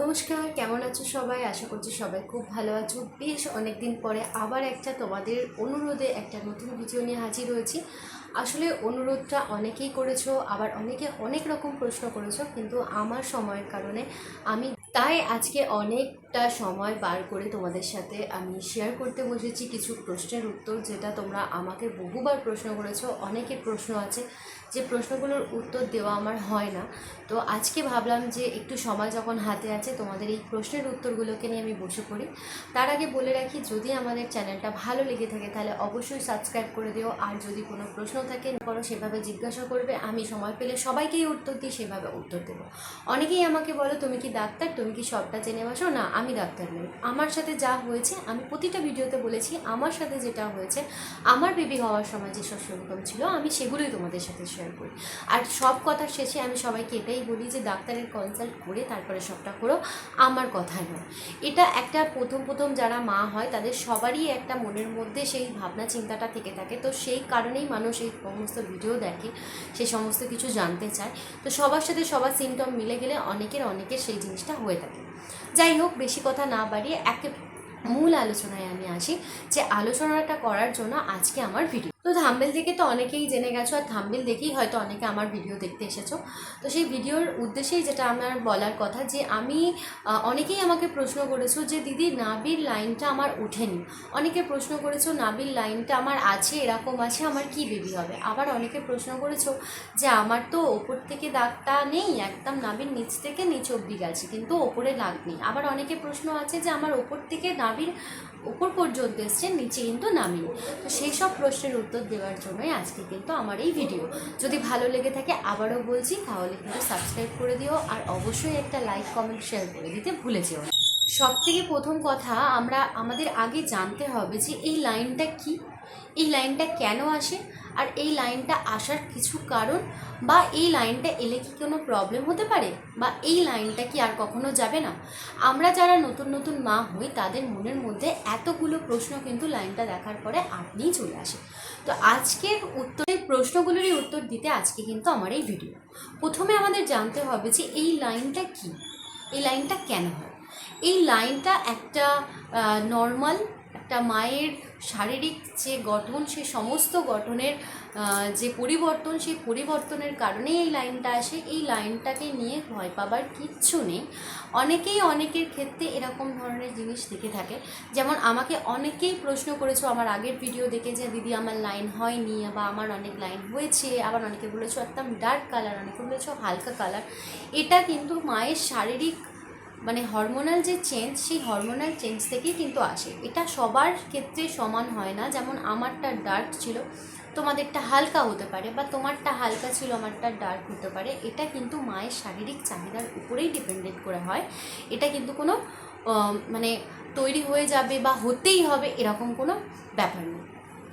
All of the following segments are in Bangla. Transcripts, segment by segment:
নমস্কার, কেমন আছো সবাই? আশা করছি সবাই খুব ভালো আছো। বেশ অনেক দিন পরে আবার একটা তোমাদের অনুরোধে একটা নতুন ভিডিও নিয়ে হাজির হয়েছি। আসলে অনুরোধটা অনেকেই করেছ, আবার অনেকে অনেক রকম প্রশ্ন করেছ, কিন্তু আমার সময়ের কারণে আমি তাই আজকে অনেকটা সময় বার করে তোমাদের সাথে আমি শেয়ার করতে বসেছি কিছু প্রশ্নের উত্তর যেটা তোমরা আমাকে বহুবার প্রশ্ন করেছ, অনেকের প্রশ্ন আছে। যে প্রশ্নগুলোর উত্তর দেওয়া আমার হয় না। তো আজকে ভাবলাম যে একটু সময় যখন হাতে আছে, তোমাদের এই প্রশ্নের উত্তরগুলোকে নিয়ে আমি বসে পড়ি। তার আগে বলে রাখি, যদি আমাদের চ্যানেলটা ভালো লেগে থাকে, তাহলে অবশ্যই সাবস্ক্রাইব করে দিও। আর যদি কোনো প্রশ্ন থাকে করো সেভাবে জিজ্ঞাসা করবে, আমি সময় পেলে সবাইকেই উত্তর দিই, সেভাবে উত্তর দেবো। অনেকেই আমাকে বলো, তুমি কি ডাক্তার? তুমি কি সবটা জেনে বসো? না আমি ডাক্তার নই। আমার সাথে যা হয়েছে, আমি প্রতিটা ভিডিওতে বলেছি, আমার সাথে যেটা হয়েছে, আমার বেবি হওয়ার সময় যেসব সিমটম ছিল, আমি সেগুলোই তোমাদের সাথে শেয়ার করি। আর সব কথার শেষে আমি সবাইকে এটাই বলি যে, ডাক্তারের কনসাল্ট করে তারপরে সবটা করো, আমার কথা নয়। এটা একটা প্রথম প্রথম যারা মা হয়, তাদের সবারই একটা মনের মধ্যে সেই ভাবনা চিন্তাটা থেকে থাকে। তো সেই কারণেই মানুষ এই সমস্ত ভিডিও দেখে সেই সমস্ত কিছু জানতে চায়। তো সবার সাথে সবার সিমটম মিলে গেলে অনেকের অনেকের সেই জিনিসটা হয়ে থাকে। যাই হোক, বেশি কথা না বাড়িয়ে একে মূল আলোচনায় আমি আসি যে আলোচনাটা করার জন্য আজকে আমার ভিডিও তো থাম্বেল দেখে তো অনেকেই জেনে গেছো, আর থাম্বেল দেখেই হয়তো অনেকে আমার ভিডিও দেখতে এসেছ। তো সেই ভিডিওর উদ্দেশ্যেই যেটা আমার বলার কথা, যে আমি অনেকেই আমাকে প্রশ্ন করেছ যে, দিদি নাবির লাইনটা আমার ওঠেনি। অনেকে প্রশ্ন করেছ নাবির লাইনটা আমার আছে, এরকম আছে, আমার কি বেবি হবে? আবার অনেকে প্রশ্ন করেছ যে, আমার তো ওপর থেকে দাগটা নেই, একদম নাবির নিচ থেকে নিচ অব্দি গেছে, কিন্তু ওপরে দাগ নেই। আবার অনেকে প্রশ্ন আছে যে, আমার ওপর থেকে নাবির ওপর পর্যন্ত এসছে, নিচে কিন্তু নামিনি তো সেই সব প্রশ্নের উত্তর দেওয়ার জন্যই আজকে কিন্তু আমার এই ভিডিও। যদি ভালো লেগে থাকে আবারও বলছি, তাহলে কিন্তু সাবস্ক্রাইব করে দিও আর অবশ্যই একটা লাইক কমেন্ট শেয়ার করে দিতে ভুলে যেও সব থেকে প্রথম কথা, আমরা, আমাদের আগে জানতে হবে যে এই লাইনটা কি? এই লাইনটা কেন আসে? আর এই লাইনটা আসার কিছু কারণ? বা এই লাইনটা এলে কি কোনো প্রবলেম হতে পারে? বা এই লাইনটা কি আর কখনো যাবে না? আমরা যারা নতুন নতুন মা হই, তাদের মনের মধ্যে এতগুলো প্রশ্ন কিন্তু লাইনটা দেখার পরে আপনিই চলে আসে। তো আজকের উত্তরের প্রশ্নগুলোরই উত্তর দিতে আজকে কিন্তু আমার এই ভিডিও প্রথমে আমাদের জানতে হবে যে এই লাইনটা কি? এই লাইনটা কেন হয়? এই লাইনটা একটা নর্মাল একটা মায়ের শারীরিক যে গঠন, সে সমস্ত গঠনের যে পরিবর্তন, সেই পরিবর্তনের কারণেই এই লাইনটা আসে। এই লাইনটাকে নিয়ে ভয় পাবার কিচ্ছু নেই। অনেকেই অনেকের ক্ষেত্রে এরকম ধরনের জিনিস দেখে থাকে। যেমন আমাকে অনেকেই প্রশ্ন করেছ, আমার আগের ভিডিও দেখে যে দিদি, আমার লাইন হয়নি, বা, আমার অনেক লাইন হয়েছে, আবার অনেকে বলেছ, একদম ডার্ক কালার অনেকে বলেছ, হালকা কালার এটা কিন্তু মায়ের শারীরিক মানে হরমোনাল যে চেঞ্জ সেই হরমোনাল চেঞ্জ থেকেই কিন্তু আসে। এটা সবার ক্ষেত্রে সমান হয় না। যেমন আমারটা ডার্ক ছিল, তোমাদেরটা হালকা হতে পারে বা তোমারটা হালকা ছিল, আমারটা ডার্ক হতে পারে। এটা কিন্তু মায়ের শারীরিক চাহিদার উপরেই ডিপেন্ডেন্ট করে হয়। এটা কিন্তু কোনো মানে তৈরি হয়ে যাবে বা হতেই হবে এরকম কোনো ব্যাপার নেই।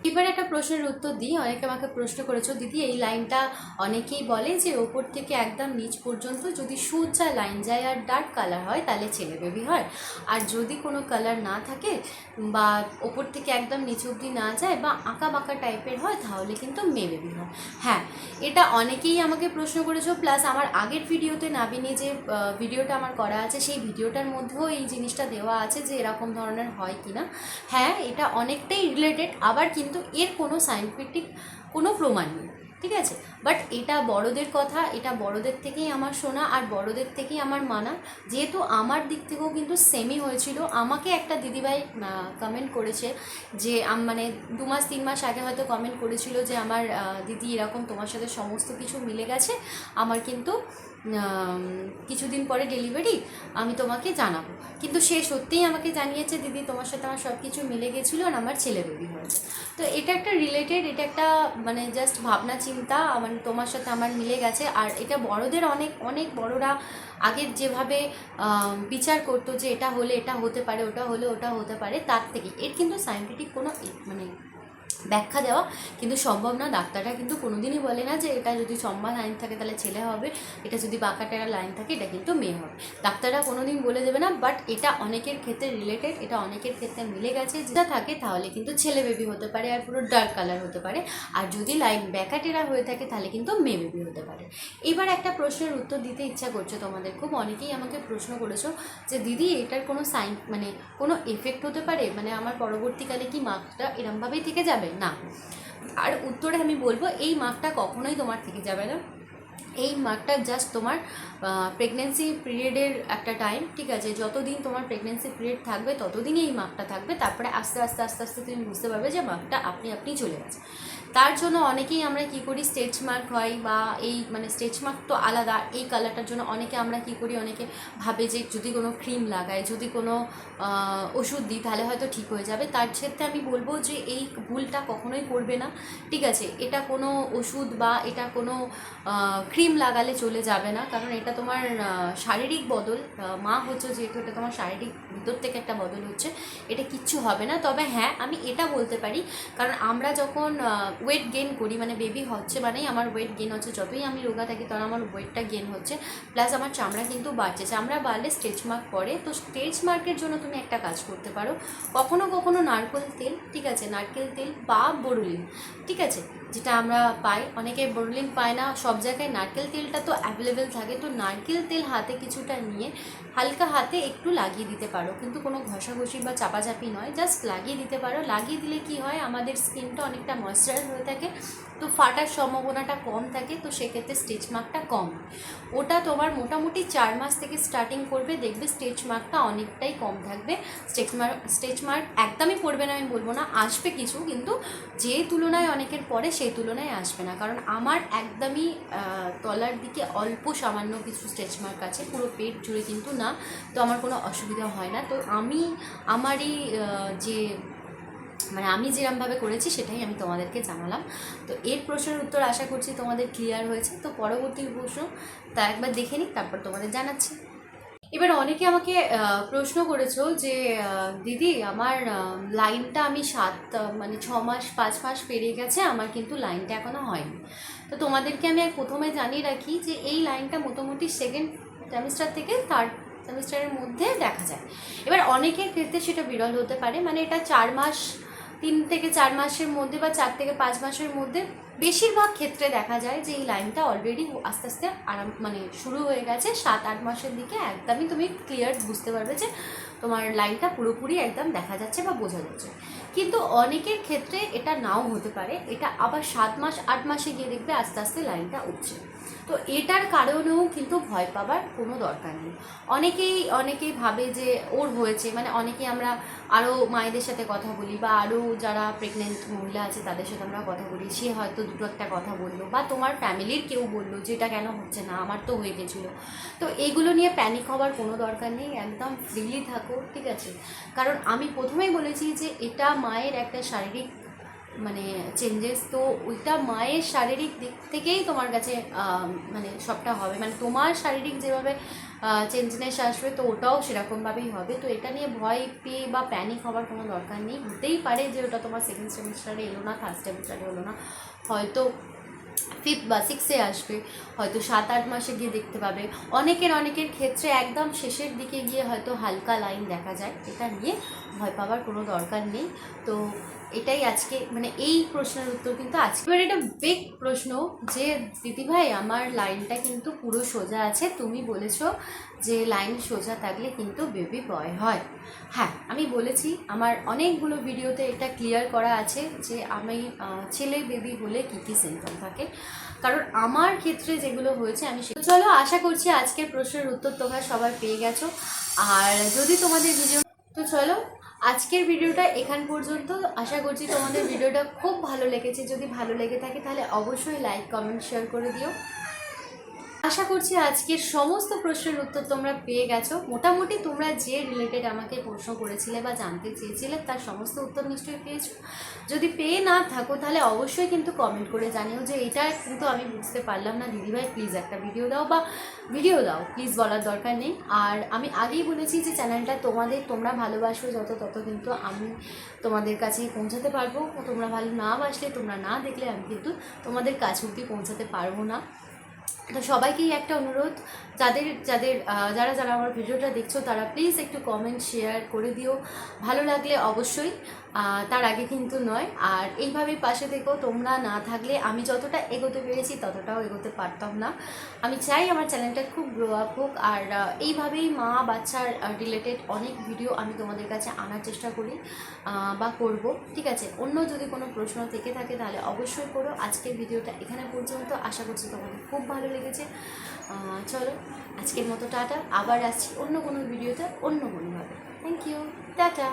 এবার একটা প্রশ্নের উত্তর দিই। অনেকে আমাকে প্রশ্ন করেছ, দিদি, এই লাইনটা অনেকেই বলে যে ওপর থেকে একদম নিচ পর্যন্ত যদি সোজা লাইন যায় আর ডার্ক কালার হয়, তাহলে ছেলে বেবি হয়। আর যদি কোনো কালার না থাকে বা ওপর থেকে একদম নিচ অব্দি না যায় বা আঁকা বাঁকা টাইপের হয়, তাহলে কিন্তু মেয়ে বেবি হয়। হ্যাঁ এটা অনেকেই আমাকে প্রশ্ন করেছ, প্লাস আমার আগের ভিডিওতে নাবিনী যে ভিডিওটা আমার করা আছে, সেই ভিডিওটার মধ্যেও এই জিনিসটা দেওয়া আছে যে এরকম ধরনের হয় কি না হ্যাঁ এটা অনেকটাই রিলেটেড আবার কিন্তু এর কোনো সায়েন্টিফিক কোনো প্রমাণ নেই ঠিক আছে? বাট এটা বড়দের কথা, এটা বড়দের থেকেই আমার শোনা আর বড়দের থেকেই আমার মানা। যেহেতু আমার দিক থেকেও কিন্তু সেমই হয়েছিল। আমাকে একটা দিদিভাই কমেন্ট করেছে যে মানে দু মাস, তিন মাস আগে হয়তো কমেন্ট করেছিল যে, আমার দিদি এরকম তোমার সাথে সমস্ত কিছু মিলে গেছে। আমার কিন্তু কিছুদিন পরে ডেলিভারি আমি তোমাকে জানাব। কিন্তু সে সত্যিই আমাকে জানিয়েছে, দিদি, তোমার সাথে আমার সব কিছু মিলে গেছিল আর আমার ছেলে বেবি হয়েছে। তো এটা একটা রিলেটেড এটা একটা মানে জাস্ট ভাবনা চিন্তা মানে তোমার সাথে আমার মিলে গেছে। আর এটা বড়দের অনেক অনেক বড়রা আগের যেভাবে বিচার করতো যে এটা হলে এটা হতে পারে, ওটা হলে ওটা হতে পারে, তার থেকে। এর কিন্তু সাইন্টিফিক কোনো মানে ব্যাখ্যা দেওয়া, কিন্তু সম্ভব না। ডাক্তাররা কিন্তু কোনোদিনই বলে না যে এটা যদি চম্বা লাইন থাকে তাহলে ছেলে হবে, এটা যদি বাঁকা টেরা লাইন থাকে এটা কিন্তু মেয়ে হবে। ডাক্তাররা কোনোদিন বলে দেবে না বাট এটা অনেকের ক্ষেত্রে রিলেটেড এটা অনেকের ক্ষেত্রে মিলে গেছে। যেটা থাকে তাহলে কিন্তু ছেলে বেবি হতে পারে আর পুরো ডার্ক কালার হতে পারে। আর যদি লাইন ব্যাকা টেরা হয়ে থাকে তাহলে কিন্তু মেয়ে বেবি হতে পারে। এবার একটা প্রশ্নের উত্তর দিতে ইচ্ছা করছে তোমাদের খুব। অনেকেই আমাকে প্রশ্ন করেছ যে, দিদি, এটার কোনো সাইন মানে কোনো এফেক্ট হতে পারে? মানে আমার পরবর্তীকালে কি মার্কটা এরমভাবেই থেকে যাবে? না। আর উত্তরে আমি বলব এই মাপটা কখনোই তোমার থেকে যাবে না। এই মার্কটা জাস্ট তোমার প্রেগনেন্সি পিরিয়ডের একটা টাইম ঠিক আছে? যতদিন তোমার প্রেগনেন্সি পিরিয়ড থাকবে ততদিনই এই মার্কটা থাকবে। তারপরে আস্তে আস্তে আস্তে আস্তে তুমি বুঝতে পারবে যে মার্কটা আপনি আপনি চলে গেছে তার জন্য অনেকেই আমরা কি করি স্টেচ মার্ক হয় বা এই মানে স্টেচ মার্ক তো আলাদা, এই কালারটার জন্য অনেকে আমরা কি করি, অনেকে ভাবে যে যদি কোনো ক্রিম লাগাই যদি কোনো ওষুধ দিই, তাহলে হয়তো ঠিক হয়ে যাবে। তার ক্ষেত্রে আমি বলব যে এই ভুলটা কখনোই করবে না, ঠিক আছে? এটা কোনো ওষুধ বা এটা কোনো ক্রিম লাগালে চলে যাবে না, কারণ এটা তোমার শারীরিক বদল। মা হচ্ছে যেহেতু এটা তোমার শারীরিক ভিতর থেকে একটা বদল হচ্ছে, এটা কিচ্ছু হবে না। তবে হ্যাঁ আমি এটা বলতে পারি, কারণ আমরা যখন ওয়েট গেন করি মানে বেবি হচ্ছে মানেই আমার ওয়েট গেন হচ্ছে, যতই আমি রোগা থাকি তখন আমার ওয়েটটা গেন হচ্ছে প্লাস আমার চামড়া কিন্তু বাড়ছে। চামড়া বাড়লে স্টেচ মার্ক পড়ে, তো স্টেচ মার্কের জন্য তুমি একটা কাজ করতে পারো, কখনো কখনো নারকেল তেল, ঠিক আছে? নারকেল তেল বা বড়ুলিন ঠিক আছে? যেটা আমরা পাই, অনেকে বড়ুলিন পায় না, সব জায়গায় নারকেল তেলটা তো অ্যাভেলেবেল থাকে, তো নারকেল তেল হাতে কিছুটা নিয়ে হালকা হাতে একটু লাগিয়ে দিতে পারো। কিন্তু কোনো ঘষাঘষি বা চাপাচাপি নয় জাস্ট লাগিয়ে দিতে পারো। লাগিয়ে দিলে কি হয়, আমাদের স্কিনটা অনেকটা ময়শ্চারাইজ হয়ে থাকে, তো ফাটার সম্ভাবনাটা কম থাকে, তো সেক্ষেত্রে স্টেচ মার্কটা কম। ওটা তোমার মোটামুটি চার মাস থেকে স্টার্টিং করবে, দেখবে স্টেচ মার্কটা অনেকটাই কম থাকবে। স্টেচ মার্ক স্টেচ মার্ক একদমই পড়বে না, আমি বলব না, আসবে কিছু, কিন্তু যে তুলনায় অনেকের পরে সেই তুলনায় আসবে না। কারণ আমার একদমই তলার দিকে অল্প সামান্য কিছু স্টেচ মার্ক আছে, পুরো পেট জুড়ে কিন্তু না, তো আমার কোনো অসুবিধা হয় না। তো আমি আমারই যে মানে আমি যেরমভাবে করেছি সেটাই আমি তোমাদেরকে জানালাম। তো এর প্রশ্নের উত্তর আশা করছি তোমাদের ক্লিয়ার হয়েছে। তো পরবর্তী প্রশ্ন, তা একবার দেখে নিই, তারপর তোমাদের জানাচ্ছি। এবার অনেকে আমাকে প্রশ্ন করেছ যে দিদি আমার লাইনটা আমি সাত মানে ছ মাস, পাঁচ মাস পেরিয়ে গেছে, আমার কিন্তু লাইনটা এখনও হয়নি। তো তোমাদেরকে আমি প্রথমে জানিয়ে রাখি যে, এই লাইনটা মোটামুটি সেকেন্ড সেমিস্টার থেকে থার্ড সেমিস্টারের মধ্যে দেখা যায়। এবার অনেকের ক্ষেত্রে সেটা বিরল হতে পারে মানে এটা চার মাস, তিন থেকে চার মাসের মধ্যে বা চার থেকে পাঁচ মাসের মধ্যে বেশিরভাগ ক্ষেত্রে দেখা যায় যে এই লাইনটা অলরেডি আস্তে আস্তে আরাম মানে শুরু হয়ে গেছে। সাত, আট মাসের দিকে একদমই তুমি ক্লিয়ার বুঝতে পারবে যে তোমার লাইনটা পুরোপুরি একদম দেখা যাচ্ছে বা বোঝা যাচ্ছে। কিন্তু অনেকের ক্ষেত্রে এটা নাও হতে পারে। এটা আবার সাত মাস, আট মাসে গিয়ে দেখবে আস্তে আস্তে লাইনটা উঠছে। তো এটার কারণেও কিন্তু ভয় পাবার কোনো দরকার নেই। অনেকেই অনেকেই ভাবে যে ওর হয়েছে মানে অনেকেই আমরা আরও মায়েদের সাথে কথা বলি বা আরও যারা প্রেগনেন্ট মহিলা আছে তাদের সাথে আমরা কথা বলি। সে হয়তো দুটো একটা কথা বলল বা তোমার ফ্যামিলির কেউ বলল যে এটা কেন হচ্ছে না, আমার তো হয়ে গেছিল। তো এইগুলো নিয়ে প্যানিক হওয়ার কোনো দরকার নেই, একদম ফ্রিলি থাকো, ঠিক আছে? কারণ আমি প্রথমেই বলেছি যে এটা মায়ের একটা শারীরিক মানে চেঞ্জেস তো ওইটা মায়ের শারীরিক দিক থেকেই তোমার কাছে মানে সবটা হবে। মানে তোমার শারীরিক যেভাবে চেঞ্জনেস আসবে, তো ওটাও সেরকমভাবেই হবে। তো এটা নিয়ে ভয় পেয়ে বা প্যানিক হওয়ার কোনো দরকার নেই। হতেই পারে যে ওটা তোমার সেকেন্ড সেমিস্টারে এলো না থার্ড সেমিস্টারে এলো না। হয়তো ফিফথ বা সিক্সে আসবে, হয়তো সাত আট মাসে গিয়ে দেখতে পাবে। অনেকের অনেকের ক্ষেত্রে একদম শেষের দিকে গিয়ে হয়তো হালকা লাইন দেখা যায়। এটা নিয়ে ভয় পাওয়ার কোনো দরকার নেই। তো এটাই আজকে মানে এই প্রশ্নের উত্তর কিন্তু আজকে। এবার এটা বিগ প্রশ্ন যে দিদিভাই আমার লাইনটা কিন্তু পুরো সোজা আছে। তুমি বলেছ যে লাইন সোজা থাকলে কিন্তু বেবি বয় হয়। হ্যাঁ আমি বলেছি, আমার অনেকগুলো ভিডিওতে এটা ক্লিয়ার করা আছে যে, আমি ছেলে বেবি হলে কী কী সিমটম থাকে। কারণ আমার ক্ষেত্রে যেগুলো হয়েছে, আমি সে- চলো, আশা করছি আজকের প্রশ্নের উত্তর তোমরা সবাই পেয়ে গেছো। আর যদি তোমাদের ভিডিও তো চলো আজকের ভিডিওটা এখান পর্যন্ত। আশা করছি তোমাদের ভিডিওটা খুব ভালো লেগেছে। যদি ভালো লেগে থাকে তাহলে অবশ্যই লাইক কমেন্ট শেয়ার করে দিও। আশা করছি আজকের সমস্ত প্রশ্নের উত্তর তোমরা পেয়ে গেছো। মোটামুটি তোমরা যে রিলেটেড আমাকে প্রশ্ন করেছিলে বা জানতে চেয়েছিলে, তার সমস্ত উত্তর নিশ্চয়ই পেয়েছ। যদি পেয়ে না থাকো, তাহলে অবশ্যই কিন্তু কমেন্ট করে জানিও যে এটা কিন্তু আমি বুঝতে পারলাম না। দিদিভাই প্লিজ একটা ভিডিও দাও বা ভিডিও দাও প্লিজ বলার দরকার নেই। আর আমি আগেই বলেছি যে চ্যানেলটা তোমাদের, তোমরা ভালোবাসো, যত তত কিন্তু আমি তোমাদের কাছে পৌঁছাতে পারব। তোমরা ভালো না বাসলে, তোমরা না দেখলে আমি কিন্তু তোমাদের কাছে অব্দি পৌঁছাতে পারব না। তো সবাইকেই একটা অনুরোধ, যাদের যাদের যারা যারা আমার ভিডিওটা দেখছ, তারা প্লিজ একটু কমেন্ট শেয়ার করে দিও। ভালো লাগলে অবশ্যই তার আগে কিন্তু নয়। আর এইভাবে পাশে থেকেও তোমরা না থাকলে আমি যতটা এগোতে পেরেছি ততটাও এগোতে পারতাম না। আমি চাই আমার চ্যানেলটা খুব গ্রো আপ হোক। আর এইভাবেই মা বাচ্চার রিলেটেড অনেক ভিডিও আমি তোমাদের কাছে আনার চেষ্টা করি বা করব। ঠিক আছে? অন্য যদি কোনো প্রশ্ন থেকে থাকে তাহলে অবশ্যই করো। আজকের ভিডিওটা এখানে পর্যন্ত। আশা করছি তোমাদের খুব ভালো লেগেছে। গেছে চলো, আজকের মতো টাটা। আবার আসছি অন্য কোনো ভিডিওতে অন্য কোনোভাবে থ্যাংক ইউ টাটা।